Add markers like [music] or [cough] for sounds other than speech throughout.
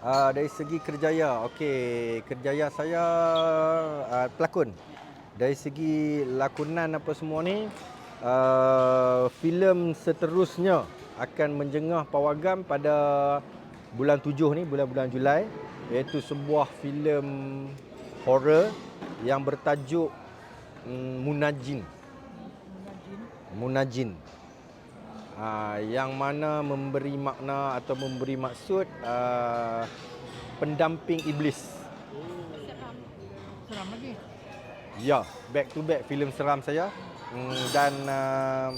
Uh, dari segi kerjaya, okey, kerjaya saya uh, pelakon. Dari segi lakonan apa semua ni, uh, filem seterusnya akan menjengah pawagam pada bulan tujuh ni, bulan-bulan Julai, iaitu sebuah filem horror yang bertajuk um, Munajin. Munajin. Uh, yang mana memberi makna atau memberi maksud uh, pendamping iblis. Seram lagi. Ya, back to back filem seram saya. Mm, dan uh,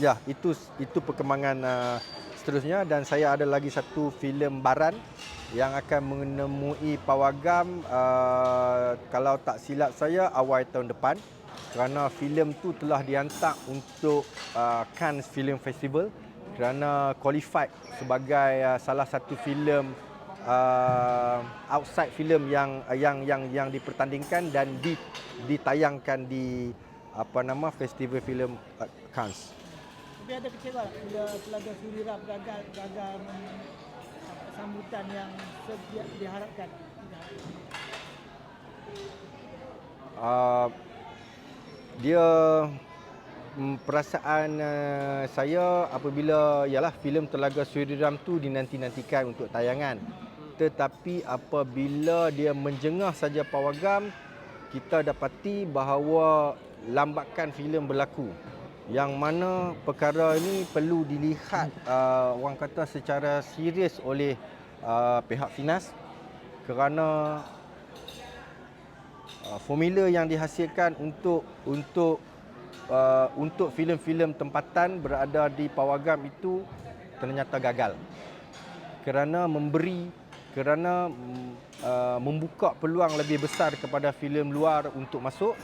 ya, itu itu perkembangan uh, seterusnya dan saya ada lagi satu filem baran yang akan menemui pawagam uh, kalau tak silap saya awal tahun depan kerana filem tu telah dihantar untuk uh, Cannes Film Festival kerana qualified sebagai uh, salah satu filem uh, outside filem yang uh, yang yang yang dipertandingkan dan di, ditayangkan di apa nama festival filem uh, Cannes. Tapi ada kecewa bila Telaga Surirap gagal gagal sambutan yang sedia diharapkan. Uh, dia mm, perasaan uh, saya apabila ialah filem Telaga Suriram tu dinanti-nantikan untuk tayangan. Tetapi apabila dia menjengah saja pawagam, kita dapati bahawa lambakan filem berlaku. Yang mana perkara ini perlu dilihat uh, orang kata secara serius oleh uh, pihak Finas kerana uh, formula yang dihasilkan untuk untuk uh, untuk filem-filem tempatan berada di pawagam itu ternyata gagal kerana memberi kerana uh, membuka peluang lebih besar kepada filem luar untuk masuk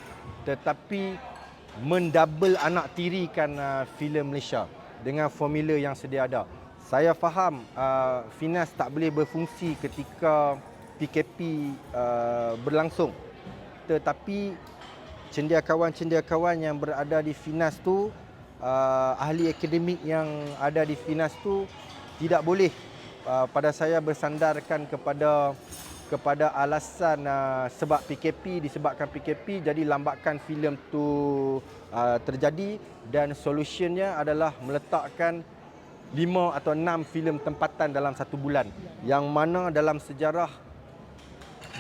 tetapi mendouble anak tirikan uh, filem Malaysia dengan formula yang sedia ada. Saya faham uh, Finas tak boleh berfungsi ketika PKP uh, berlangsung tetapi cendekiawan-cendekiawan yang berada di Finas tu uh, ahli akademik yang ada di Finas tu tidak boleh uh, pada saya bersandarkan kepada kepada alasan uh, sebab PKP disebabkan PKP jadi lambakan filem tu uh, terjadi dan solutionnya adalah meletakkan 5 atau 6 filem tempatan dalam satu bulan. Yang mana dalam sejarah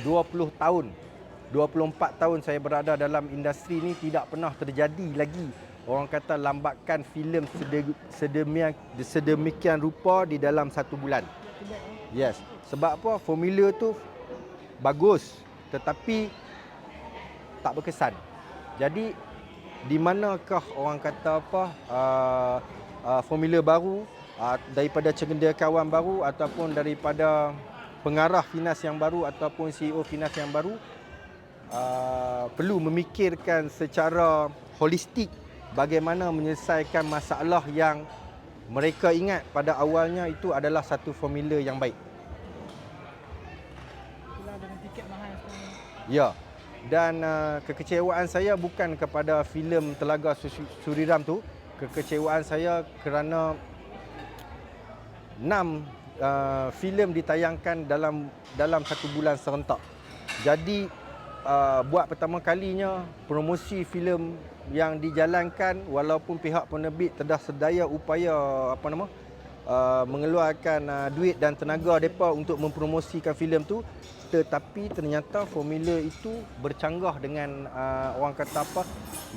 20 tahun 24 tahun saya berada dalam industri ni tidak pernah terjadi lagi orang kata lambakan filem sede- sedemikian sedemikian rupa di dalam satu bulan. Yes. Sebab apa? Formula tu bagus tetapi tak berkesan. Jadi di manakah orang kata apa uh, uh, formula baru uh, daripada cendekiawan baru ataupun daripada pengarah Finas yang baru ataupun CEO Finas yang baru uh, perlu memikirkan secara holistik bagaimana menyelesaikan masalah yang mereka ingat pada awalnya itu adalah satu formula yang baik. Itulah dengan tiket mahal sekarang. Ya. Dan uh, kekecewaan saya bukan kepada filem Telaga Su- Suriram tu, kekecewaan saya kerana enam uh, filem ditayangkan dalam dalam satu bulan serentak. Jadi uh, buat pertama kalinya promosi filem yang dijalankan walaupun pihak penerbit telah sedaya upaya apa nama uh, mengeluarkan uh, duit dan tenaga depa untuk mempromosikan filem tu tetapi ternyata formula itu bercanggah dengan uh, orang kata apa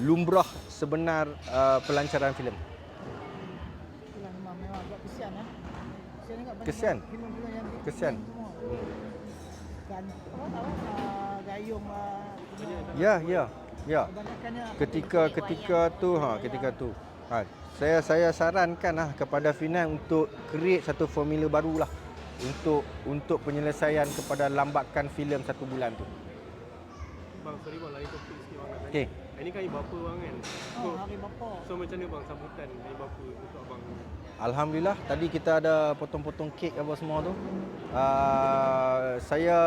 lumrah sebenar uh, pelancaran filem. Itulah memang memang agak kesian eh. Kesian juga banyak Kesian. filem-filem yang di- Kesian. semua. Apa uh. Ya, ya, ya. Ketika ketika tu ha ketika tu. Ha, saya saya sarankan lah kepada Finan untuk create satu formula barulah untuk untuk penyelesaian kepada lambakan filem satu bulan tu. Bang, sorry bang, lain topik sikit bang nak tanya. Okey. Ini kan hari bapa bang kan? So, Oh, hari bapa. so macam mana bang sambutan hari bapa untuk abang? Alhamdulillah tadi kita ada potong-potong kek apa semua tu. Uh, saya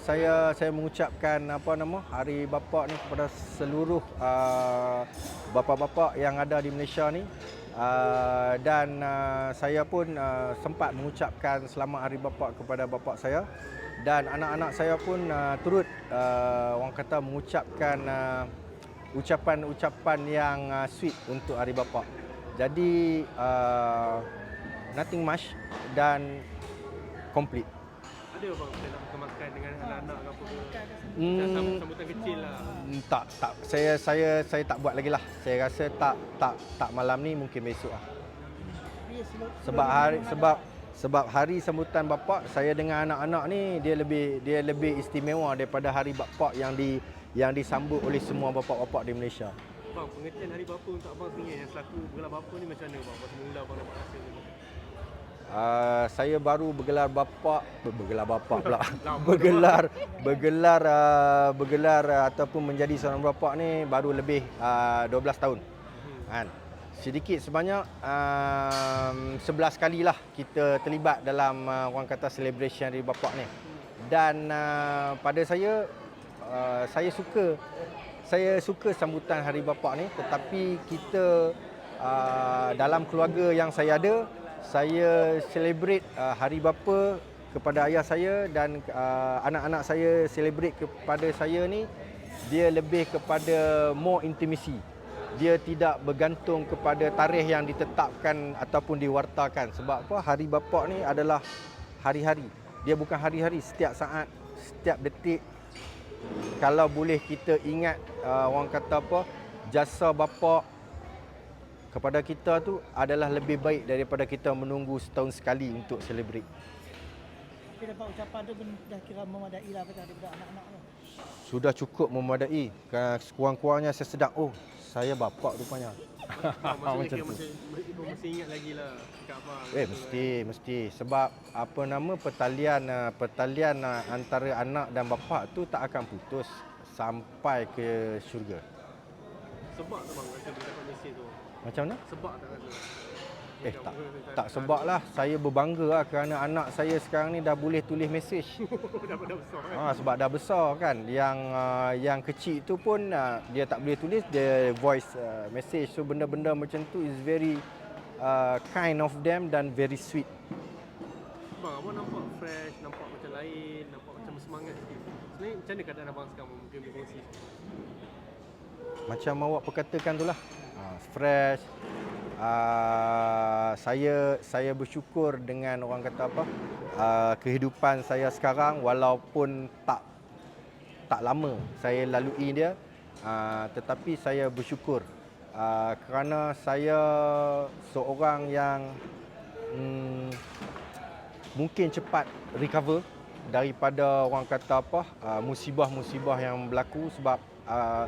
saya saya mengucapkan apa nama Hari Bapa ni kepada seluruh uh, bapa-bapa yang ada di Malaysia ni. uh, dan uh, saya pun uh, sempat mengucapkan selamat hari bapa kepada bapa saya dan anak-anak saya pun uh, turut uh, orang kata mengucapkan uh, ucapan-ucapan yang uh, sweet untuk hari bapa. Jadi uh, nothing much dan complete. Ada bang saya nak makan dengan anak-anak ke apa ke? Hmm, sambut- sambutan kecil lah. Hmm, tak tak saya saya saya tak buat lagi lah. Saya rasa tak tak tak malam ni mungkin besok lah. Sebab- hari sebab sebab hari sambutan bapa saya dengan anak-anak ni dia lebih dia lebih istimewa daripada hari bapa yang di yang disambut oleh semua bapa-bapa di Malaysia. Bang, pengertian hari bapa untuk abang sendiri yang selaku bergelar bapa ni macam mana bang? Masa mula abang dapat rasa tu. Uh, saya baru bergelar bapa ber- bergelar bapa pula. [laughs] Bergelar bergelar uh, bergelar uh, ataupun menjadi seorang bapa ni baru lebih uh, 12 tahun. Hmm. kan sedikit sebanyak um, 11 kali lah kita terlibat dalam uh, orang kata celebration hari bapa ni dan uh, pada saya uh, saya suka saya suka sambutan hari bapa ni. Tetapi kita uh, dalam keluarga yang saya ada saya celebrate uh, hari bapa kepada ayah saya dan uh, anak-anak saya celebrate kepada saya ni dia lebih kepada more intimacy. Dia tidak bergantung kepada tarikh yang ditetapkan ataupun diwartakan. Sebab apa? Hari bapa ni adalah hari-hari. Dia bukan hari-hari setiap saat setiap detik kalau boleh kita ingat uh, orang kata apa jasa bapa kepada kita tu adalah lebih baik daripada kita menunggu setahun sekali untuk celebrate Tapi dapat ucapan tu pun dah kira memadai lah kata daripada anak-anak tu. sudah cukup memadai. Sekurang-kurangnya saya sedar oh saya bapa rupanya maksudnya Macam tu. masih, masih ingat lagi lah kat abang. Eh mesti mesti sebab apa nama pertalian uh, pertalian uh, antara anak dan bapa tu tak akan putus sampai ke syurga. Sebab tak bang rasa bila dapat mesej tu? Macam mana? Sebab tak rasa? Eh tak tak sebab lah saya berbangga lah kerana anak saya sekarang ni dah boleh tulis mesej. [laughs] dah dah besar kan? Ha, sebab dah besar kan. Yang uh, yang kecil tu pun uh, dia tak boleh tulis dia voice uh, message. So benda-benda macam tu is very uh, kind of them dan very sweet. Bang, abang nampak fresh, nampak macam lain, nampak macam bersemangat sikit. Sebenarnya macam mana keadaan abang sekarang mungkin boleh kongsi? Macam awak perkatakan tu lah. Ha, fresh. Uh, saya saya bersyukur dengan orang kata apa? Uh, kehidupan saya sekarang walaupun tak tak lama saya lalui dia uh, tetapi saya bersyukur. Uh, kerana saya seorang yang mm, mungkin cepat recover daripada orang kata apa? Uh, musibah-musibah yang berlaku sebab uh,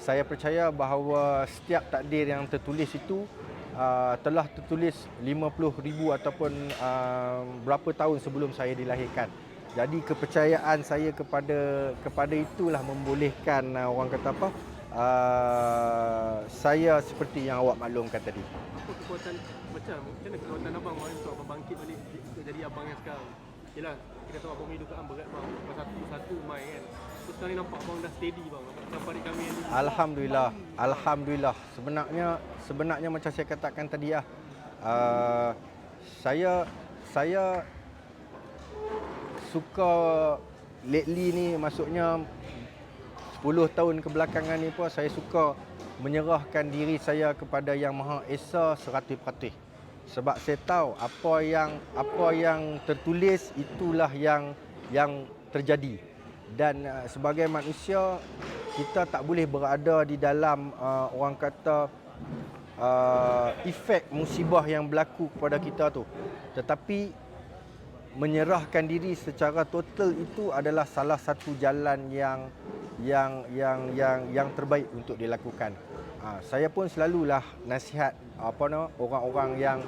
saya percaya bahawa setiap takdir yang tertulis itu uh, telah tertulis 50,000 ataupun uh, berapa tahun sebelum saya dilahirkan. Jadi kepercayaan saya kepada kepada itulah membolehkan uh, orang kata apa uh, saya seperti yang awak maklumkan tadi. Apa kekuatan, macam macam kekuatan abang untuk abang bangkit balik jadi abang yang sekarang? Yelah, kita tahu abang punya dugaan berat bang. Lepas satu-satu main kan. Terus sekarang ni nampak abang dah steady bang. Macam pada kami yang. Alhamdulillah, alhamdulillah. Sebenarnya sebenarnya macam saya katakan tadi lah. Uh, saya saya suka lately ni maksudnya 10 tahun kebelakangan ni pun saya suka menyerahkan diri saya kepada Yang Maha Esa 100%. Sebab saya tahu apa yang apa yang tertulis itulah yang yang terjadi. Dan uh, sebagai manusia kita tak boleh berada di dalam uh, orang kata uh, efek musibah yang berlaku kepada kita tu. Tetapi menyerahkan diri secara total itu adalah salah satu jalan yang yang yang yang yang terbaik untuk dilakukan. Ha, saya pun selalulah nasihat apa nama orang-orang yang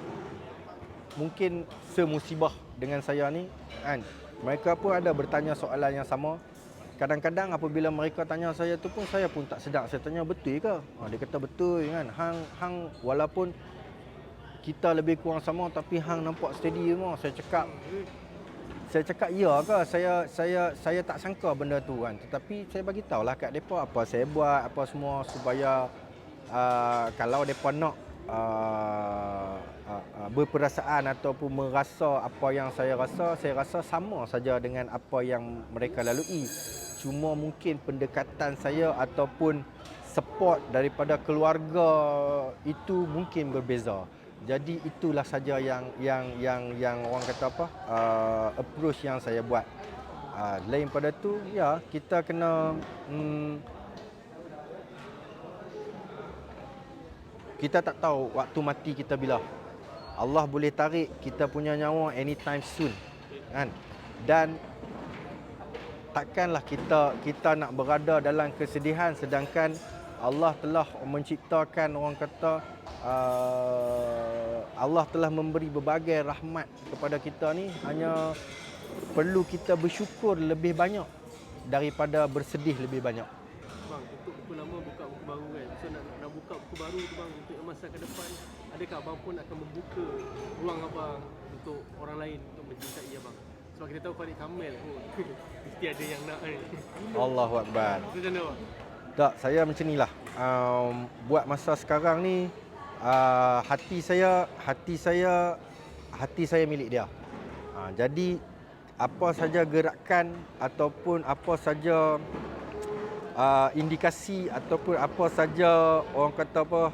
mungkin semusibah dengan saya ni kan. Mereka pun ada bertanya soalan yang sama. Kadang-kadang apabila mereka tanya saya tu pun saya pun tak sedar. Saya tanya betul ke? Ha, dia kata betul kan. Hang hang walaupun kita lebih kurang sama tapi hang nampak steady semua. Saya cakap saya cakap ya ke saya saya saya tak sangka benda tu kan tetapi saya bagi tahulah kat depa apa saya buat apa semua supaya uh, kalau depa nak uh, uh, uh, berperasaan ataupun merasa apa yang saya rasa, saya rasa sama saja dengan apa yang mereka lalui. Cuma mungkin pendekatan saya ataupun support daripada keluarga itu mungkin berbeza. Jadi itulah saja yang yang yang yang orang kata apa? Uh, approach yang saya buat. Uh, lain pada tu ya kita kena hmm, kita tak tahu waktu mati kita bila. Allah boleh tarik kita punya nyawa anytime soon. Kan? Dan takkanlah kita kita nak berada dalam kesedihan sedangkan Allah telah menciptakan orang kata uh, Allah telah memberi berbagai rahmat kepada kita ni hanya perlu kita bersyukur lebih banyak daripada bersedih lebih banyak. Bang, untuk buku lama buka buku baru kan. So nak, nak buka buku baru tu bang masa ke depan, adakah abang pun akan membuka ruang abang untuk orang lain untuk mencintai abang? Sebab kita tahu Farid Kamil pun [laughs] mesti ada yang nak kan. Allahu akbar. Itu macam mana? Tak, saya macam inilah. Um, buat masa sekarang ni uh, hati saya hati saya hati saya milik dia. Uh, jadi apa saja gerakan ataupun apa saja uh, indikasi ataupun apa saja orang kata apa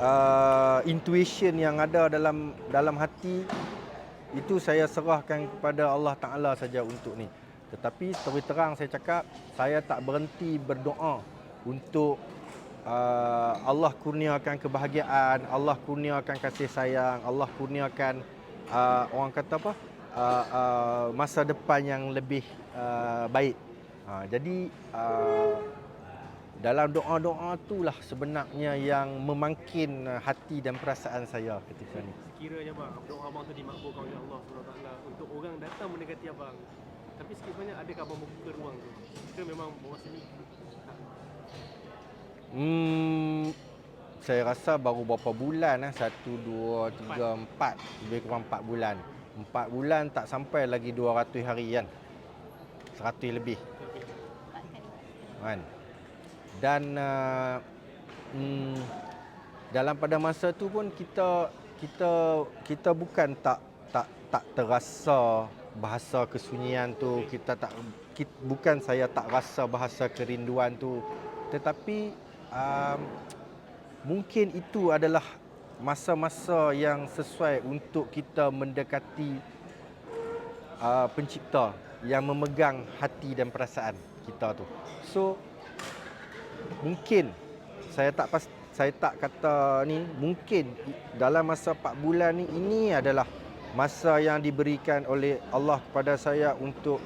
uh, intuition yang ada dalam dalam hati itu saya serahkan kepada Allah Taala saja untuk ni. Tetapi terus terang saya cakap saya tak berhenti berdoa untuk uh, Allah kurniakan kebahagiaan, Allah kurniakan kasih sayang, Allah kurniakan uh, orang kata apa? Uh, uh, masa depan yang lebih uh, baik. Uh, jadi uh, dalam doa-doa itulah sebenarnya yang memangkin uh, hati dan perasaan saya ketika ni. Sekiranya bang, doa abang tu dimakbulkan oleh Allah SWT untuk orang datang mendekati abang. Tapi sikit banyak adakah abang membuka ruang tu? Ke memang bawa sini Hmm, saya rasa baru berapa bulan lah. Satu, dua, tiga, empat. Lebih kurang empat bulan. Empat bulan tak sampai lagi 200 hari kan. 100 lebih. Kan. Dan uh, hmm, dalam pada masa tu pun kita kita kita bukan tak tak tak terasa bahasa kesunyian tu kita tak kita, bukan saya tak rasa bahasa kerinduan tu tetapi um, mungkin itu adalah masa-masa yang sesuai untuk kita mendekati uh, pencipta yang memegang hati dan perasaan kita tu. So mungkin saya tak pas saya tak kata ni mungkin dalam masa 4 bulan ni ini adalah masa yang diberikan oleh Allah kepada saya untuk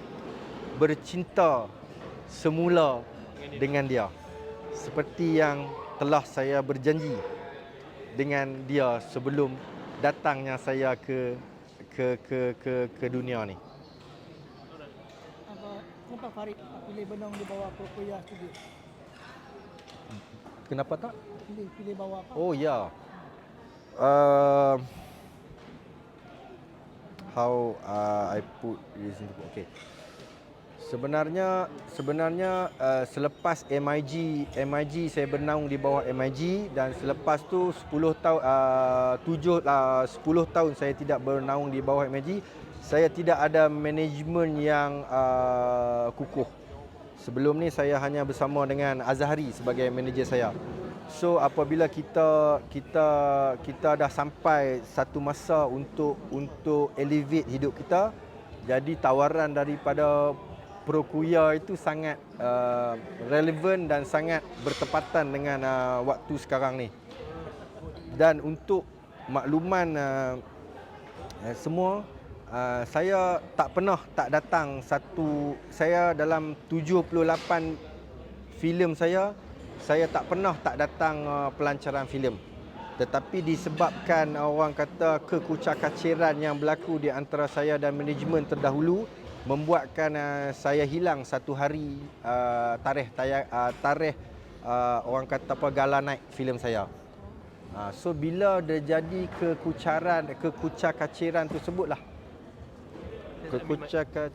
bercinta semula dengan dia seperti yang telah saya berjanji dengan dia sebelum datangnya saya ke ke ke ke ke dunia ni. Apa kenapa Farid pilih benang di bawah Prokoya Studio? Kenapa tak? Pilih pilih bawah apa? Oh ya. Yeah. Uh, how uh, I put this into okay. Sebenarnya sebenarnya uh, selepas MIG MIG saya bernaung di bawah MIG dan selepas tu 10 tahun uh, 7 uh, 10 tahun saya tidak bernaung di bawah MIG saya tidak ada manajemen yang uh, kukuh. Sebelum ni saya hanya bersama dengan Azhari sebagai manager saya. So apabila kita kita kita dah sampai satu masa untuk untuk elevate hidup kita, jadi tawaran daripada Prokuya itu sangat uh, relevan dan sangat bertepatan dengan uh, waktu sekarang ni. Dan untuk makluman uh, uh, semua uh, saya tak pernah tak datang satu saya dalam 78 filem saya saya tak pernah tak datang uh, pelancaran filem tetapi disebabkan orang kata kekucakaciran yang berlaku di antara saya dan manajemen terdahulu membuatkan uh, saya hilang satu hari uh, tarikh tayang uh, tarikh uh, orang kata apa gala naik filem saya. Uh, so bila dia jadi kekucaran kekucakaciran tersebutlah kekucakac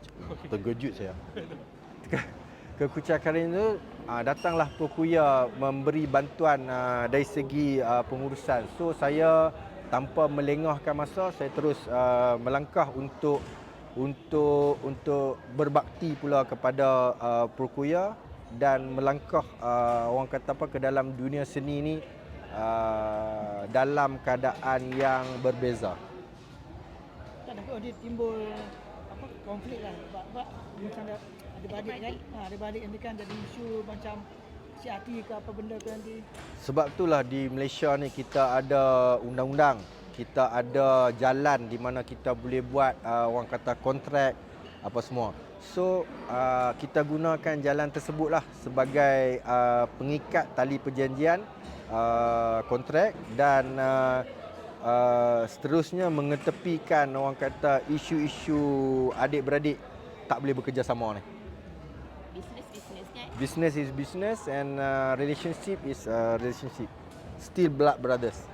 terkejut saya. [laughs] Kekucakaran itu uh, datanglah Prokuya memberi bantuan uh, dari segi uh, pengurusan. So saya tanpa melengahkan masa saya terus uh, melangkah untuk untuk untuk berbakti pula kepada uh, dan melangkah uh, orang kata apa ke dalam dunia seni ni uh, dalam keadaan yang berbeza. Tak ada dia timbul konflik lah. Sebab, sebab macam ada ada balik kan. Ha, ada balik nanti kan jadi isu macam si hati ke apa benda ke nanti. Sebab itulah di Malaysia ni kita ada undang-undang, kita ada jalan di mana kita boleh buat uh, orang kata kontrak apa semua. So uh, kita gunakan jalan tersebutlah sebagai uh, pengikat tali perjanjian uh, kontrak dan uh, uh, seterusnya mengetepikan orang kata isu-isu adik-beradik tak boleh bekerjasama ni. Business business kan. Business is business and uh, relationship is uh, relationship. Still blood brothers.